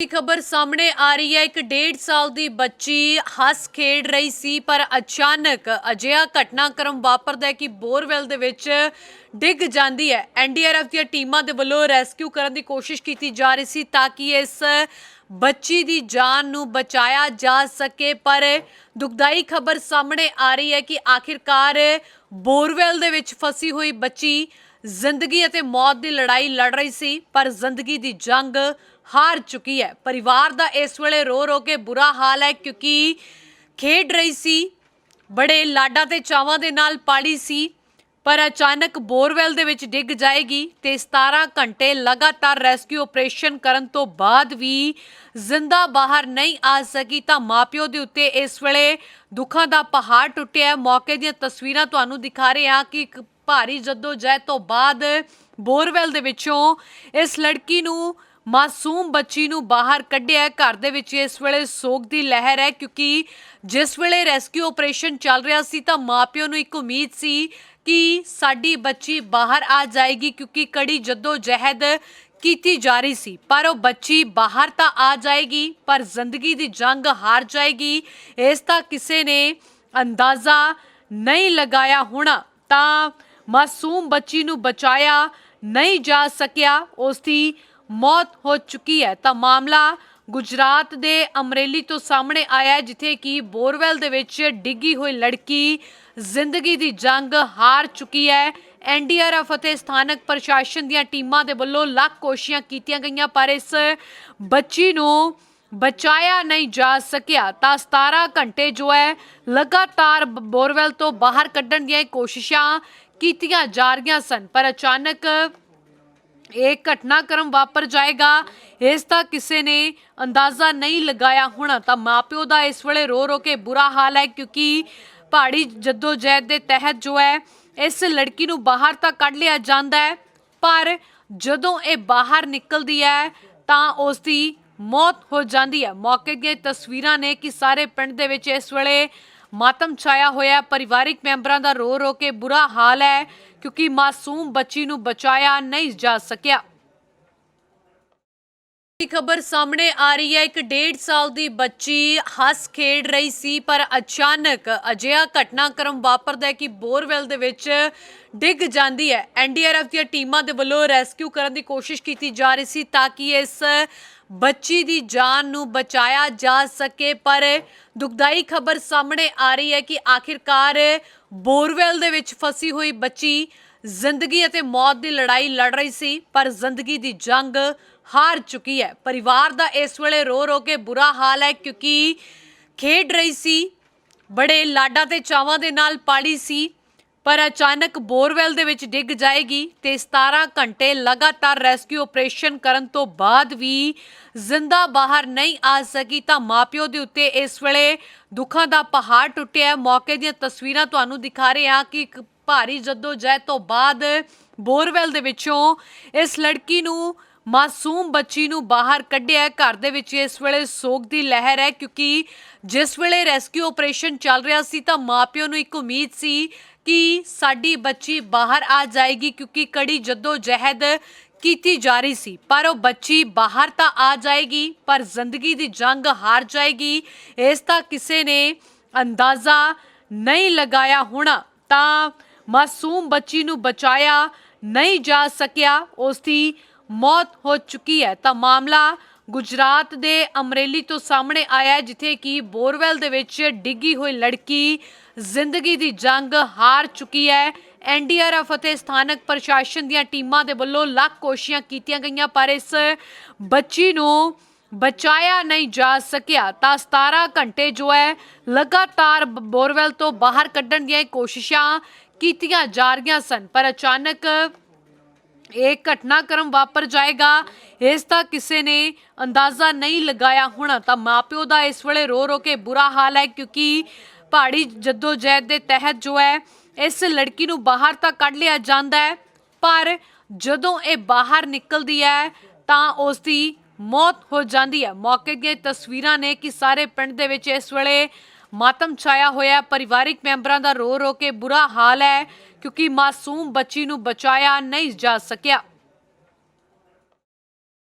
ਦੀ ਖਬਰ ਸਾਹਮਣੇ ਆ ਰਹੀ ਹੈ। ਇੱਕ ਡੇਢ ਸਾਲ ਦੀ ਬੱਚੀ ਹੱਸ ਖੇਡ ਰਹੀ ਸੀ, ਪਰ ਅਚਾਨਕ ਅਜਿਹਾ ਘਟਨਾਕ੍ਰਮ ਵਾਪਰਦਾ ਹੈ ਕਿ ਬੋਰਵੈਲ ਦੇ ਵਿੱਚ ਡਿੱਗ ਜਾਂਦੀ ਹੈ। ਐਨਡੀਆਰਐਫ ਦੀਆਂ ਟੀਮਾਂ ਦੇ ਵੱਲੋਂ ਰੈਸਕਿਊ ਕਰਨ ਦੀ ਕੋਸ਼ਿਸ਼ ਕੀਤੀ ਜਾ ਰਹੀ ਸੀ ਤਾਂ ਕਿ ਇਸ ਬੱਚੀ ਦੀ ਜਾਨ ਨੂੰ ਬਚਾਇਆ ਜਾ ਸਕੇ, ਪਰ ਦੁਖਦਾਈ ਖਬਰ ਸਾਹਮਣੇ ਆ ਰਹੀ ਹੈ ਕਿ ਆਖਿਰਕਾਰ ਬੋਰਵੈਲ ਦੇ ਵਿੱਚ ਫਸੀ ਹੋਈ ਬੱਚੀ ਜ਼ਿੰਦਗੀ ਅਤੇ ਮੌਤ ਦੀ ਲੜਾਈ ਲੜ ਰਹੀ ਸੀ, ਪਰ ਜ਼ਿੰਦਗੀ ਦੀ ਜੰਗ ਹਾਰ ਚੁੱਕੀ ਹੈ। ਪਰਿਵਾਰ ਦਾ ਇਸ ਵੇਲੇ ਰੋ ਰੋ ਕੇ ਬੁਰਾ ਹਾਲ ਹੈ ਕਿਉਂਕਿ ਖੇਡ ਰਹੀ ਸੀ, ਬੜੇ ਲਾਡਾਂ ਤੇ ਚਾਵਾਂ ਦੇ ਨਾਲ ਪਾਲੀ ਸੀ, ਪਰ ਅਚਾਨਕ ਬੋਰਵੈਲ ਦੇ ਵਿੱਚ ਡਿੱਗ ਜਾਏਗੀ ਤੇ 17 ਘੰਟੇ ਲਗਾਤਾਰ ਰੈਸਕਿਊ ਆਪਰੇਸ਼ਨ ਕਰਨ ਤੋਂ ਬਾਅਦ ਵੀ ਜ਼ਿੰਦਾ ਬਾਹਰ ਨਹੀਂ ਆ ਸਕੀ, ਤਾਂ ਮਾਪਿਓ ਦੇ ਉੱਤੇ ਇਸ ਵੇਲੇ ਦੁੱਖਾਂ ਦਾ ਪਹਾੜ ਟੁੱਟਿਆ ਮੌਕੇ ਦੀਆਂ ਤਸਵੀਰਾਂ ਤੁਹਾਨੂੰ ਦਿਖਾ ਰਹੇ ਹਾਂ ਕਿ ਇੱਕ ਭਾਰੀ ਜਦੋਜਹਿਦ ਤੋਂ ਬਾਅਦ ਬੋਰਵੈਲ ਦੇ ਵਿੱਚੋਂ ਇਸ ਲੜਕੀ ਨੂੰ ਮਾਸੂਮ ਬੱਚੀ ਨੂੰ ਬਾਹਰ ਕੱਢਿਆ। ਘਰ ਦੇ ਵਿੱਚ ਇਸ ਵੇਲੇ ਸੋਗ ਦੀ ਲਹਿਰ ਹੈ ਕਿਉਂਕਿ ਜਿਸ ਵੇਲੇ ਰੈਸਕਿਊ ਆਪਰੇਸ਼ਨ ਚੱਲ ਰਿਹਾ ਸੀ ਤਾਂ ਮਾਪਿਓ ਨੂੰ ਇੱਕ ਉਮੀਦ ਸੀ ਕਿ ਸਾਡੀ ਬੱਚੀ ਬਾਹਰ ਆ ਜਾਏਗੀ ਕਿਉਂਕਿ ਕੜੀ ਜੱਦੋ ਜਹਿਦ ਕੀਤੀ ਜਾ ਰਹੀ ਸੀ। ਪਰ ਉਹ ਬੱਚੀ ਬਾਹਰ ਤਾਂ ਆ ਜਾਏਗੀ, ਪਰ ਜ਼ਿੰਦਗੀ ਦੀ ਜੰਗ ਹਾਰ ਜਾਏਗੀ, ਇਸ ਤਾਂ ਕਿਸੇ ਨੇ ਅੰਦਾਜ਼ਾ ਨਹੀਂ ਲਗਾਇਆ ਹੋਣਾ। ਤਾਂ ਮਾਸੂਮ ਬੱਚੀ ਨੂੰ ਬਚਾਇਆ ਨਹੀਂ ਜਾ ਸਕਿਆ, ਉਸ ਦੀ ਮੌਤ ਹੋ ਚੁੱਕੀ ਹੈ। ਤਾਂ ਮਾਮਲਾ ਗੁਜਰਾਤ ਦੇ ਅਮਰੇਲੀ ਤੋਂ ਸਾਹਮਣੇ ਆਇਆ ਜਿੱਥੇ ਕਿ ਬੋਰਵੈਲ ਦੇ ਵਿੱਚ ਡਿੱਗੀ ਹੋਈ ਲੜਕੀ ਜ਼ਿੰਦਗੀ ਦੀ ਜੰਗ ਹਾਰ ਚੁੱਕੀ ਹੈ। ਐਨਡੀਆਰਐਫ ਅਤੇ ਸਥਾਨਕ ਪ੍ਰਸ਼ਾਸਨ ਦੀਆਂ ਟੀਮਾਂ ਦੇ ਵੱਲੋਂ ਲੱਖ ਕੋਸ਼ਿਸ਼ਾਂ ਕੀਤੀਆਂ ਗਈਆਂ, ਪਰ ਇਸ ਬੱਚੀ ਨੂੰ ਬਚਾਇਆ ਨਹੀਂ ਜਾ ਸਕਿਆ, ਤਾਂ 17 ਘੰਟੇ ਜੋ ਹੈ, ਲਗਾਤਾਰ ਬ- ਬੋਰਵੈਲ ਤੋਂ ਬਾਹਰ ਕੱਢਣ ਦੀਆਂ ਕੋਸ਼ਿਸ਼ਾਂ ਕੀਤੀਆਂ ਜਾ ਰਹੀਆਂ ਸਨ, ਪਰ ਅਚਾਨਕ ਇਹ ਘਟਨਾਕ੍ਰਮ ਵਾਪਰ ਜਾਏਗਾ, ਇਸ ਦਾ ਕਿਸੇ ਨੇ ਅੰਦਾਜ਼ਾ ਨਹੀਂ ਲਗਾਇਆ ਹੋਣਾ, ਤਾਂ ਮਾਪਿਓ ਦਾ ਇਸ ਵੇਲੇ ਰੋ ਰੋ ਕੇ ਬੁਰਾ ਹਾਲ ਹੈ, ਕਿਉਂਕਿ ਪਹਾੜੀ ਜਦੋਜਹਿਦ ਦੇ ਤਹਿਤ ਜੋ ਹੈ, ਇਸ ਲੜਕੀ ਨੂੰ ਬਾਹਰ ਤਾਂ ਕੱਢ ਲਿਆ ਜਾਂਦਾ ਹੈ, ਪਰ ਜਦੋਂ ਇਹ ਬਾਹਰ ਨਿਕਲਦੀ ਹੈ, ਤਾਂ ਉਸ ਦੀ ਮੌਤ ਹੋ ਜਾਂਦੀ ਹੈ ਮੌਕੇ ਦੀਆਂ ਤਸਵੀਰਾਂ ਨੇ ਕਿ ਸਾਰੇ ਪਿੰਡ ਦੇ ਵਿੱਚ ਇਸ ਵੇਲੇ ਮਾਤਮ ਛਾਇਆ ਹੋਇਆ ਹੈ। ਪਰਿਵਾਰਿਕ ਮੈਂਬਰਾਂ ਦਾ ਰੋ ਰੋ ਕੇ ਬੁਰਾ ਹਾਲ ਹੈ ਕਿਉਂਕਿ ਮਾਸੂਮ ਬੱਚੀ ਨੂੰ ਬਚਾਇਆ ਨਹੀਂ ਜਾ ਸਕਿਆ ਦੀ ਖਬਰ ਸਾਹਮਣੇ ਆ ਰਹੀ ਹੈ। ਇੱਕ ਡੇਢ ਸਾਲ ਦੀ ਬੱਚੀ ਹੱਸ ਖੇਡ ਰਹੀ ਸੀ, ਪਰ ਅਚਾਨਕ ਅਜਿਹਾ ਘਟਨਾਕ੍ਰਮ ਵਾਪਰਦਾ ਹੈ ਕਿ ਬੋਰਵੈਲ ਦੇ ਵਿੱਚ ਡਿੱਗ ਜਾਂਦੀ ਹੈ। ਐਨਡੀਆਰਐਫ ਦੀਆਂ ਟੀਮਾਂ ਦੇ ਵੱਲੋਂ ਰੈਸਕਿਊ ਕਰਨ ਦੀ ਕੋਸ਼ਿਸ਼ ਕੀਤੀ ਜਾ ਰਹੀ ਸੀ ਤਾਂ ਕਿ ਇਸ ਬੱਚੀ ਦੀ ਜਾਨ ਨੂੰ ਬਚਾਇਆ ਜਾ ਸਕੇ, ਪਰ ਦੁਖਦਾਈ ਖਬਰ ਸਾਹਮਣੇ ਆ ਰਹੀ ਹੈ ਕਿ ਆਖਿਰਕਾਰ ਬੋਰਵੈਲ ਦੇ ਵਿੱਚ ਫਸੀ ਹੋਈ ਬੱਚੀ ਜ਼ਿੰਦਗੀ ਅਤੇ ਮੌਤ ਦੀ ਲੜਾਈ ਲੜ ਰਹੀ ਸੀ, ਪਰ ਜ਼ਿੰਦਗੀ ਦੀ ਜੰਗ ਹਾਰ ਚੁੱਕੀ ਹੈ। ਪਰਿਵਾਰ ਦਾ ਇਸ ਵੇਲੇ ਰੋ ਰੋ ਕੇ ਬੁਰਾ ਹਾਲ ਹੈ ਕਿਉਂਕਿ ਖੇਡ ਰਹੀ ਸੀ, ਬੜੇ ਲਾਡਾਂ ਤੇ ਚਾਵਾਂ ਦੇ ਨਾਲ ਪਾਲੀ ਸੀ, ਪਰ ਅਚਾਨਕ ਬੋਰਵੈਲ ਦੇ ਵਿੱਚ ਡਿੱਗ ਜਾਏਗੀ ਤੇ 17 ਘੰਟੇ ਲਗਾਤਾਰ ਰੈਸਕਿਊ ਆਪਰੇਸ਼ਨ ਕਰਨ ਤੋਂ ਬਾਅਦ ਵੀ ਜ਼ਿੰਦਾ ਬਾਹਰ ਨਹੀਂ ਆ ਸਕੀ, ਤਾਂ ਮਾਪਿਓ ਦੇ ਉੱਤੇ ਇਸ ਵੇਲੇ ਦੁੱਖਾਂ ਦਾ ਪਹਾੜ ਟੁੱਟਿਆ ਮੌਕੇ ਦੀਆਂ ਤਸਵੀਰਾਂ ਤੁਹਾਨੂੰ ਦਿਖਾ ਰਹੇ ਹਾਂ ਕਿ ਇੱਕ ਭਾਰੀ ਜਦੋਜਹਿਦ ਤੋਂ ਬਾਅਦ ਬੋਰਵੈਲ ਦੇ ਵਿੱਚੋਂ ਇਸ ਲੜਕੀ ਨੂੰ ਮਾਸੂਮ ਬੱਚੀ ਨੂੰ ਬਾਹਰ ਕੱਢਿਆ। ਘਰ ਦੇ ਵਿੱਚ ਇਸ ਵੇਲੇ ਸੋਗ ਦੀ ਲਹਿਰ ਹੈ ਕਿਉਂਕਿ ਜਿਸ ਵੇਲੇ ਰੈਸਕਿਊ ਆਪਰੇਸ਼ਨ ਚੱਲ ਰਿਹਾ ਸੀ ਤਾਂ ਮਾਪਿਓ ਨੂੰ ਇੱਕ ਉਮੀਦ ਸੀ ਕਿ ਸਾਡੀ ਬੱਚੀ ਬਾਹਰ ਆ ਜਾਏਗੀ ਕਿਉਂਕਿ ਕੜੀ ਜੱਦੋ ਜਹਿਦ ਕੀਤੀ ਜਾ ਰਹੀ ਸੀ। ਪਰ ਉਹ ਬੱਚੀ ਬਾਹਰ ਤਾਂ ਆ ਜਾਏਗੀ, ਪਰ ਜ਼ਿੰਦਗੀ ਦੀ ਜੰਗ ਹਾਰ ਜਾਏਗੀ, ਇਸ ਤਾਂ ਕਿਸੇ ਨੇ ਅੰਦਾਜ਼ਾ ਨਹੀਂ ਲਗਾਇਆ ਹੋਣਾ। ਤਾਂ ਮਾਸੂਮ ਬੱਚੀ ਨੂੰ ਬਚਾਇਆ ਨਹੀਂ ਜਾ ਸਕਿਆ ਉਸ ਦੀ ਮੌਤ ਹੋ ਚੁੱਕੀ ਹੈ। ਤਾਂ ਮਾਮਲਾ ਗੁਜਰਾਤ ਦੇ ਅਮਰੇਲੀ ਤੋਂ ਸਾਹਮਣੇ ਆਇਆ ਜਿੱਥੇ ਕਿ ਬੋਰਵੈਲ ਦੇ ਵਿੱਚ ਡਿੱਗੀ ਹੋਈ ਲੜਕੀ ਜ਼ਿੰਦਗੀ ਦੀ ਜੰਗ ਹਾਰ ਚੁੱਕੀ ਹੈ। ਐਨਡੀਆਰਐਫ ਅਤੇ ਸਥਾਨਕ ਪ੍ਰਸ਼ਾਸਨ ਦੀਆਂ ਟੀਮਾਂ ਦੇ ਵੱਲੋਂ ਲੱਖ ਕੋਸ਼ਿਸ਼ਾਂ ਕੀਤੀਆਂ ਗਈਆਂ, ਪਰ ਇਸ ਬੱਚੀ ਨੂੰ ਬਚਾਇਆ ਨਹੀਂ ਜਾ ਸਕਿਆ। ਤਾਂ 17 ਘੰਟੇ ਜੋ ਹੈ, ਲਗਾਤਾਰ ਬ- ਬੋਰਵੈਲ ਤੋਂ ਬਾਹਰ ਕੱਢਣ ਦੀਆਂ ਕੋਸ਼ਿਸ਼ਾਂ ਕੀਤੀਆਂ ਜਾ ਰਹੀਆਂ ਸਨ, ਪਰ ਅਚਾਨਕ ਇਹ ਘਟਨਾਕ੍ਰਮ ਵਾਪਰ ਜਾਏਗਾ, ਇਸ ਦਾ ਕਿਸੇ ਨੇ ਅੰਦਾਜ਼ਾ ਨਹੀਂ ਲਗਾਇਆ ਹੋਣਾ। ਤਾਂ ਮਾਪਿਓ ਦਾ ਇਸ ਵੇਲੇ ਰੋ ਰੋ ਕੇ ਬੁਰਾ ਹਾਲ ਹੈ, ਕਿਉਂਕਿ ਪਹਾੜੀ ਜਦੋਜਹਿਦ ਦੇ ਤਹਿਤ ਜੋ ਹੈ, ਇਸ ਲੜਕੀ ਨੂੰ ਬਾਹਰ ਤਾਂ ਕੱਢ ਲਿਆ ਜਾਂਦਾ ਹੈ, ਪਰ ਜਦੋਂ ਇਹ ਬਾਹਰ ਨਿਕਲਦੀ ਹੈ, ਤਾਂ ਉਸ ਦੀ ਮੌਤ ਹੋ ਜਾਂਦੀ ਹੈ। ਮੌਕੇ ਦੀਆਂ ਤਸਵੀਰਾਂ ਨੇ ਕਿ ਸਾਰੇ ਪਿੰਡ ਦੇ ਵਿੱਚ ਇਸ ਵੇਲੇ ਮਾਤਮ ਛਾਇਆ ਹੋਇਆ ਪਰਿਵਾਰਿਕ ਮੈਂਬਰਾਂ ਦਾ ਰੋ ਰੋ ਕੇ ਬੁਰਾ ਹਾਲ ਹੈ ਕਿਉਂਕਿ ਮਾਸੂਮ ਬੱਚੀ ਨੂੰ ਬਚਾਇਆ ਨਹੀਂ ਜਾ ਸਕਿਆ।